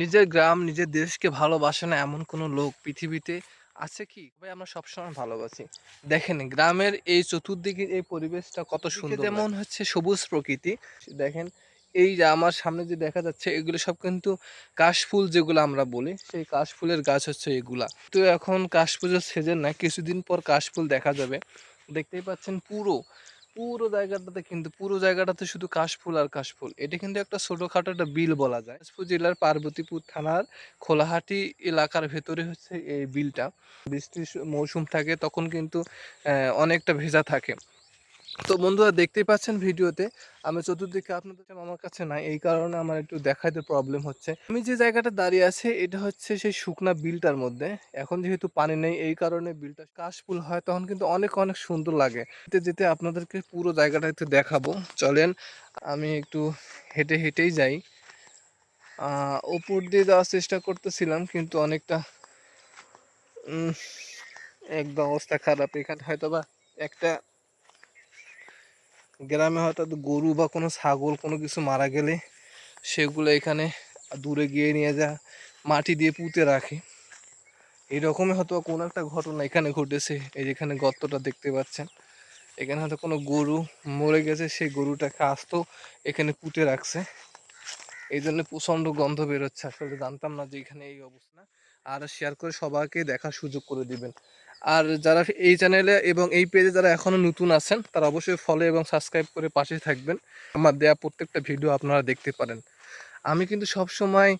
নিজের গ্রাম নিজের দেশকে ভালোবাসে না এমন কোনো লোক পৃথিবীতে আছে কি? ভাই আমরা সবসময় ভালোবাসি। দেখেন গ্রামের এই চতুর্দিকে এই পরিবেশটা কত সুন্দর যেমন হচ্ছে সবুজ প্রকৃতি দেখেন এই যে আমার সামনে যে দেখা যাচ্ছে এগুলো সব কিন্তু কাশফুল যেগুলো আমরা বলি সেই কাশফুলের গাছ হচ্ছে এগুলা। তো এখন কাশফুলের সিজন না কিছুদিন পর কাশফুল দেখা যাবে। দেখতেই পাচ্ছেন পুরো পুরো জায়গাটাতে কিন্তু, পুরো জায়গাটাতে শুধু কাশফুল আর কাশফুল। এটা কিন্তু একটা ছোটোখাটো একটা বিল বলা যায়। দিনাজপুর জেলার পার্বতীপুর থানার খোলাহাটি এলাকার ভেতরে হচ্ছে এই বিলটা। বৃষ্টির মৌসুম থাকে, তখন কিন্তু অনেকটা ভেজা থাকে। তো বন্ধুরা দেখতেই পাচ্ছেন ভিডিওতে, আমি চতুর্দিকে আপনাদের আমার কাছে নাই, এই কারণে আমার একটু দেখাইতে প্রবলেম হচ্ছে। আমি যে জায়গাটা দাঁড়িয়ে আছি, এটা হচ্ছে সেই শুকনা বিলটার মধ্যে। এখন যেহেতু পানি নেই, এই কারণে বিলটা কাশফুল হয়, তখন কিন্তু অনেক অনেক সুন্দর লাগে। যেতে যেতে আপনাদেরকে পুরো জায়গাটা একটু দেখাবো। চলেন, আমি একটু হেঁটে, হেঁটেই যাই। ওপর দিয়ে যাওয়ার চেষ্টা করতেছিলাম, কিন্তু অনেকটা একদম অবস্থা খারাপ। এখানে হয়তো বা একটা গ্রামে হয়তো গরু বা কোনো ছাগল কোনো কিছু মারা গেলে সেগুলো এখানে দূরে গিয়ে নিয়ে যা, মাটি দিয়ে পুঁতে রাখে। এইরকমই হয়তো কোনো একটা ঘটনা এখানে ঘটেছে, এই যেখানে গর্তটা দেখতে পাচ্ছেন। এখানে হয়তো কোনো গরু মরে গেছে, সেই গরুটাকে আস্ত এখানে পুঁতে রাখছে। এই জন্য প্রচণ্ড গন্ধ বেরোচ্ছে। আসলে জানতাম না যে এখানে এই অবস্থা। আর শেয়ার করে সবাইকে দেখার সুযোগ করে দিবেন। আর যারা এই চ্যানেলে এবং এই পেজে যারা এখনও নতুন আছেন তারা অবশ্যই ফলো এবং সাবস্ক্রাইব করে পাশে থাকবেন। আমার দেয়া প্রত্যেকটা ভিডিও আপনারা দেখতে পারেন। আমি কিন্তু সব সময়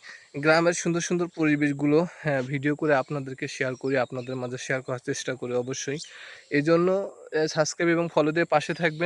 গ্রামের সুন্দর সুন্দর পরিবেশগুলো হ্যাঁ, ভিডিও করে আপনাদেরকে শেয়ার করি আপনাদের মাঝে শেয়ার করার চেষ্টা করি অবশ্যই। এই জন্য সাবস্ক্রাইব এবং ফলো দিয়ে পাশে থাকবেন।